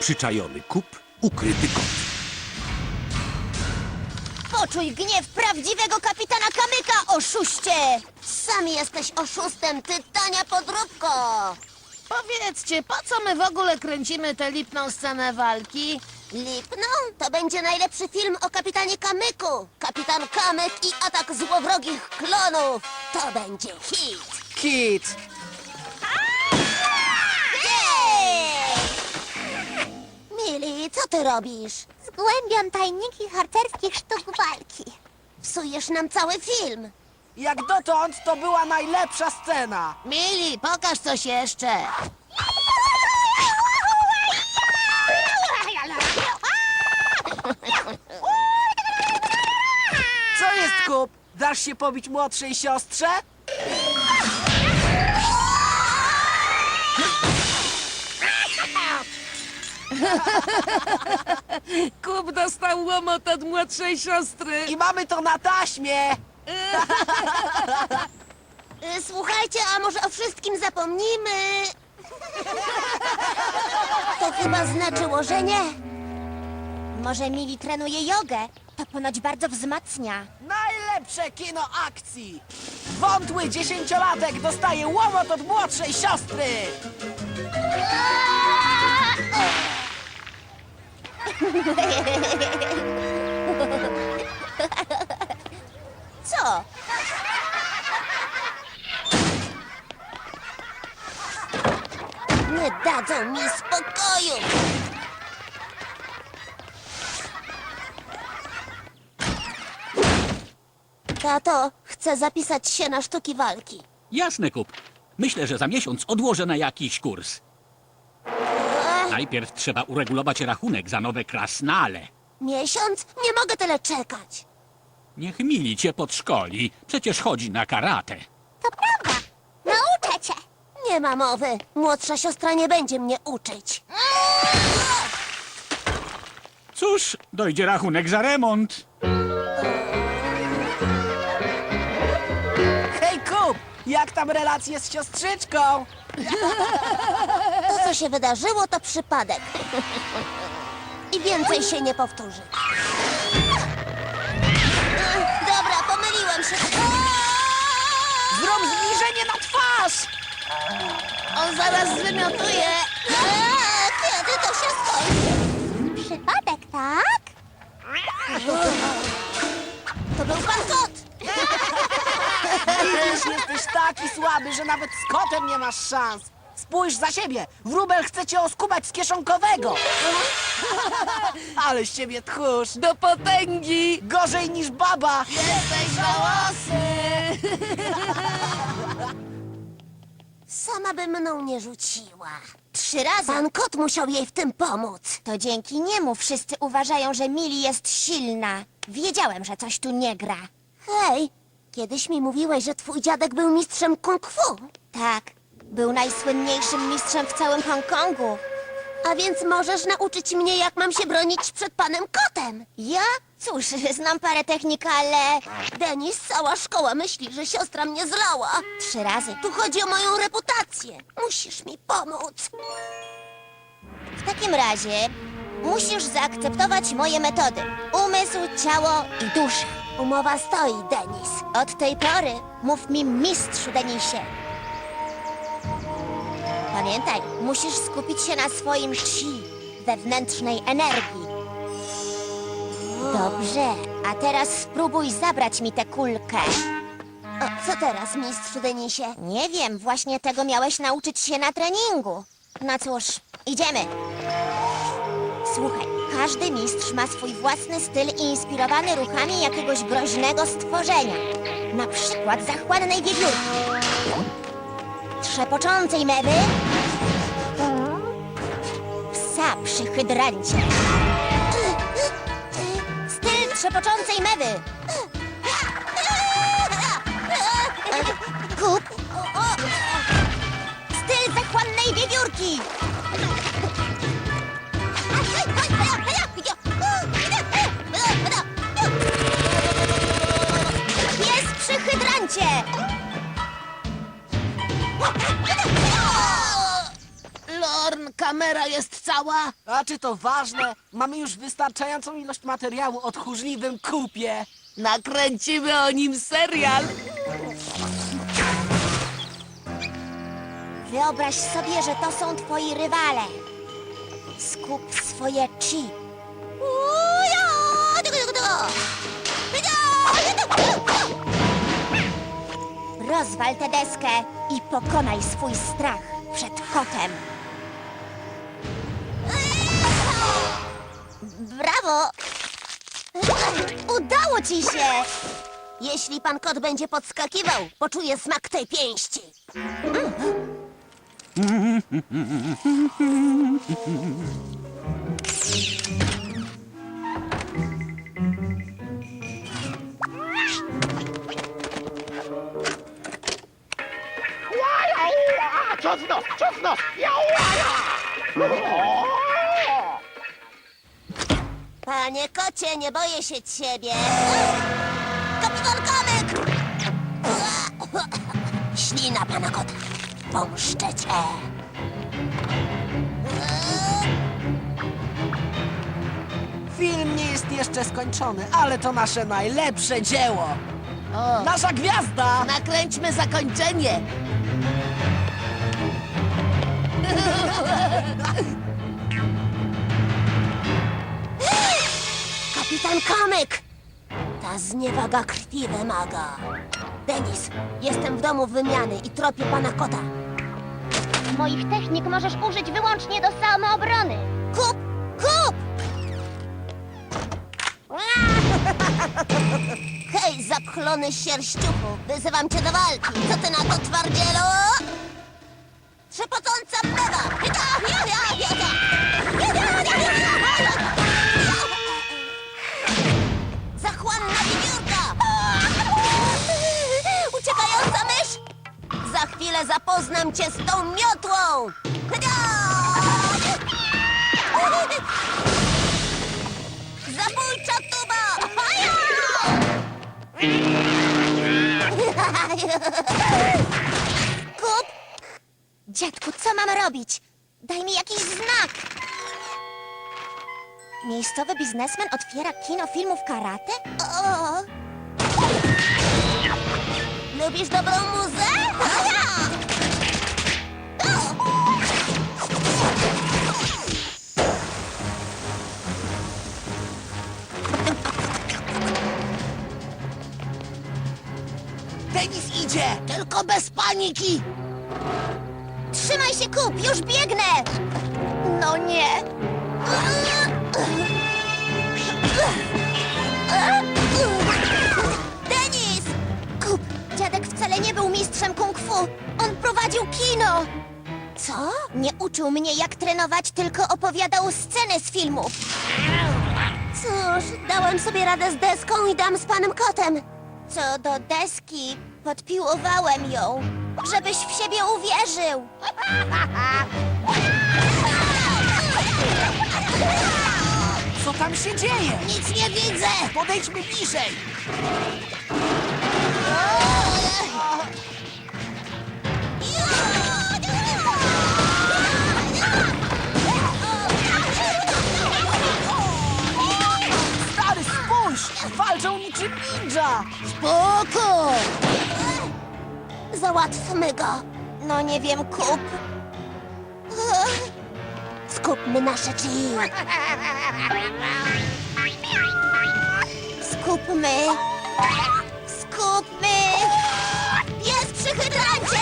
Przyczajony kup, ukryty kot. Poczuj gniew prawdziwego kapitana Kamyka, oszuście! Sam jesteś oszustem, ty tania podróbko! Powiedzcie, po co my w ogóle kręcimy tę lipną scenę walki? Lipną? To będzie najlepszy film o kapitanie Kamyku. Kapitan Kamyk i atak złowrogich klonów. To będzie hit. Kit! Mili, co ty robisz? Zgłębiam tajniki harcerskich sztuk walki. Psujesz nam cały film. Jak dotąd to była najlepsza scena! Mili, pokaż coś jeszcze. Co jest kup? Dasz się pobić młodszej siostrze? Kup dostał łomot od młodszej siostry. I mamy to na taśmie! Y, Słuchajcie, a może o wszystkim zapomnimy? To chyba znaczyło, że nie. Może Mili trenuje jogę? To ponoć bardzo wzmacnia. Najlepsze kino akcji! Wątły dziesięciolatek dostaje łomot od młodszej siostry! Co? Nie dadzą mi spokoju! Tato, chcę zapisać się na sztuki walki. Jasne, kup. Myślę, że za miesiąc odłożę na jakiś kurs. Najpierw trzeba uregulować rachunek za nowe krasnale. Miesiąc? Nie mogę tyle czekać. Niech Mili cię podszkoli. Przecież chodzi na karate. To prawda. Nauczę cię. Nie ma mowy. Młodsza siostra nie będzie mnie uczyć. Cóż, dojdzie rachunek za remont. Hej kup! Jak tam relacje z siostrzyczką? Co się wydarzyło, to przypadek. I więcej się nie powtórzy. Dobra, pomyliłem się. Zrób zbliżenie na twarz! On zaraz zwymiotuje. Eee, Kiedy to się skończy? Przypadek, tak? To był pan kot. Widzisz, jesteś taki słaby, że nawet z kotem nie masz szans. Spójrz za siebie! Wróbel chce cię oskubać z kieszonkowego! Ale z ciebie tchórz! Do potęgi. Gorzej niż baba! Jesteś żałosny. Sama by mną nie rzuciła. Trzy razy. Pan kot musiał jej w tym pomóc. To dzięki niemu wszyscy uważają, że Mili jest silna. Wiedziałem, że coś tu nie gra. Hej, kiedyś mi mówiłeś, że twój dziadek był mistrzem kung fu. Tak, był najsłynniejszym mistrzem w całym Hongkongu. A więc możesz nauczyć mnie, jak mam się bronić przed panem kotem. Ja? Cóż, znam parę technik, ale... Denis, cała szkoła myśli, że siostra mnie zlała. Trzy razy. Tu chodzi o moją reputację. Musisz mi pomóc. W takim razie musisz zaakceptować moje metody. Umysł, ciało i dusza. Umowa stoi, Denis. Od tej pory mów mi mistrzu Denisie. Pamiętaj, musisz skupić się na swoim chi, wewnętrznej energii. Dobrze, a teraz spróbuj zabrać mi tę kulkę. O, co teraz, mistrzu Denisie? Nie wiem, właśnie tego miałeś nauczyć się na treningu. No cóż, idziemy. Słuchaj, każdy mistrz ma swój własny styl inspirowany ruchami jakiegoś groźnego stworzenia. Na przykład zachłannej wiewiórki. Trzepoczącej mewy. Psa przy hydrancie. Styl trzepoczącej mewy. Kup. Styl zachłannej wiewiórki. Kamera jest cała? A czy to ważne? Mamy już wystarczającą ilość materiału o tchórzliwym kupie. Nakręcimy o nim serial. Wyobraź sobie, że to są twoi rywale. Skup swoje chi. Rozwal tę deskę i pokonaj swój strach przed kotem. Brawo! Udało ci się! Jeśli pan kot będzie podskakiwał, poczuje smak tej pięści. Panie kocie, nie boję się ciebie. Kapitan Kamyk! Ślina pana kota. Pomszczę cię. Film nie jest jeszcze skończony, ale to nasze najlepsze dzieło. O, Nasza gwiazda! nakręćmy zakończenie. Kapitan Kamyk! Ta zniewaga krwi wymaga. Denis, jestem w domu wymiany i tropię pana kota. Moich technik możesz użyć wyłącznie do samoobrony. Kup! Kup! Hej, zapchlony sierściuchu, wyzywam cię do walki. Co ty na to, twardzielu? Trzepocąca ja, ja, ja. Ja, Zabójcza tuba! Kup! Dziadku, co mam robić? Daj mi jakiś znak. Miejscowy biznesmen otwiera kino filmów karate? O! Lubisz dobrą muzę? Paniki. Trzymaj się, Kup, już biegnę! No nie. Denis! Kup, dziadek wcale nie był mistrzem kung fu. On prowadził kino. Co? Nie uczył mnie, jak trenować, tylko opowiadał sceny z filmów. Cóż, dałem sobie radę z deską i dam z panem kotem. Co do deski, podpiłowałem ją, żebyś w siebie uwierzył. Co tam się dzieje? Nic nie widzę. Podejdźmy bliżej! Stary, spójrz! Walczą niczym ninja! Spoko. Załatwmy go. No nie wiem, Kup. Skupmy nasze chi. Skupmy. Skupmy. Jest przy hydrancie!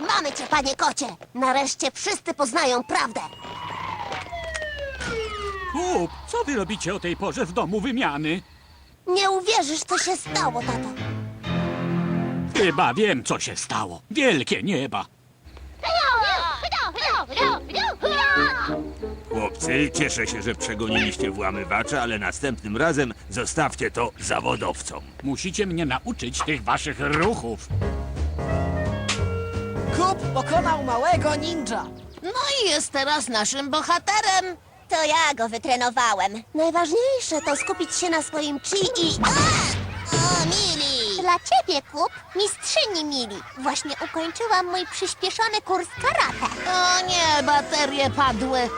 Mamy cię, panie kocie! Nareszcie wszyscy poznają prawdę. Co wy robicie o tej porze w domu wymiany? Nie uwierzysz, co się stało, tato. Chyba wiem, co się stało. Wielkie nieba. Chłopcy, cieszę się, że przegoniliście włamywacza, ale następnym razem zostawcie to zawodowcom. Musicie mnie nauczyć tych waszych ruchów. Kup pokonał małego ninja! No i jest teraz naszym bohaterem. To ja go wytrenowałem. Najważniejsze to skupić się na swoim chi i... A! O, mili! dla ciebie, Kup, mistrzyni Mili. Właśnie ukończyłam mój przyspieszony kurs karate. O nie, baterie padły.